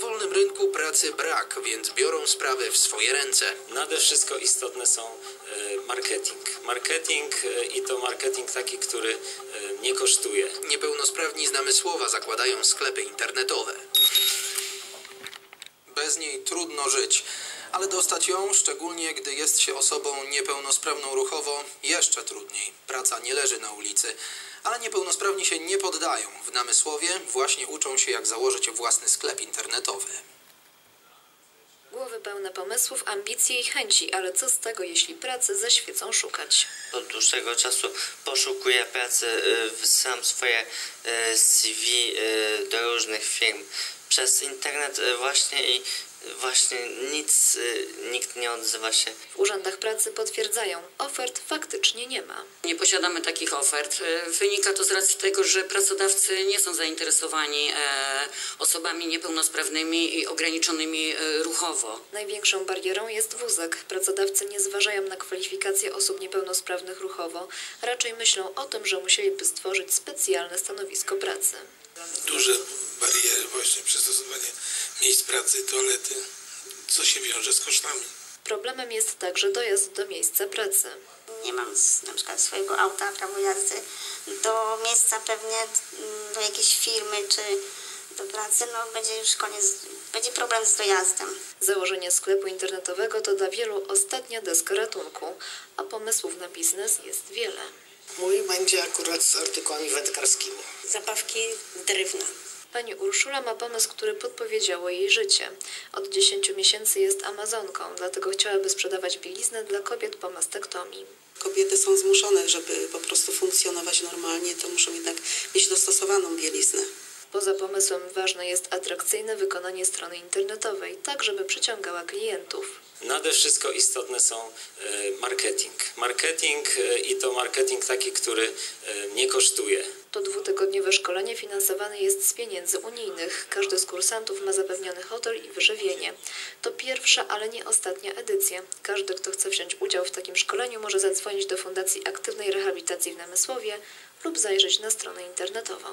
wolnym rynku pracy brak, więc biorą sprawy w swoje ręce. Nade wszystko istotne są e, marketing. Marketing e, i to marketing taki, który e, nie kosztuje. Niepełnosprawni z namysłowa zakładają sklepy internetowe. Bez niej trudno żyć, ale dostać ją, szczególnie gdy jest się osobą niepełnosprawną ruchowo, jeszcze trudniej. Praca nie leży na ulicy, ale niepełnosprawni się nie poddają. W namysłowie właśnie uczą się, jak założyć własny sklep internetowy. Głowy pełne pomysłów, ambicji i chęci, ale co z tego, jeśli pracy zaświecą szukać? Od dłuższego czasu poszukuję pracy, y, wysyłam swoje y, CV y, do różnych firm przez internet y, właśnie i właśnie nic, y, nikt nie odzywa się. W urzędach pracy potwierdzają, ofert faktycznie nie ma. Nie posiadamy takich ofert. E, Wynika to z racji tego, że pracodawcy nie są zainteresowani e, osobami niepełnosprawnymi i ograniczonymi e, ruchowo. Największą barierą jest wózek. Pracodawcy nie zważają na kwalifikacje osób niepełnosprawnych ruchowo, raczej myślą o tym, że musieliby stworzyć specjalne stanowisko pracy. duże bariery miejsc pracy, toalety, co się wiąże z kosztami. Problemem jest także dojazd do miejsca pracy. nie mam na przykład swojego auta, prawo jazdy do miejsca pewnie, mm, do jakiejś firmy czy do pracy, no będzie już koniec, będzie problem z dojazdem. Założenie sklepu internetowego to dla wielu ostatnia deska ratunku, a pomysłów na biznes jest wiele. Mój będzie akurat z artykułami wędkarskimi. Zabawki drewna. Pani Urszula ma pomysł, który podpowiedziało jej życie. Od 10 miesięcy jest amazonką, dlatego chciałaby sprzedawać bieliznę dla kobiet po mastektomii. Kobiety są zmuszone, żeby po prostu funkcjonować normalnie, to muszą jednak mieć dostosowaną bieliznę. Poza pomysłem ważne jest atrakcyjne wykonanie strony internetowej, tak żeby przyciągała klientów. Nade wszystko istotne są e, marketing. Marketing e, i to marketing taki, który e, nie kosztuje. To dwutygodniowe szkolenie finansowane jest z pieniędzy unijnych. Każdy z kursantów ma zapewniony hotel i wyżywienie. To pierwsza, ale nie ostatnia edycja. Każdy, kto chce wziąć udział w takim szkoleniu, może zadzwonić do Fundacji Aktywnej Rehabilitacji w Namysłowie lub zajrzeć na stronę internetową.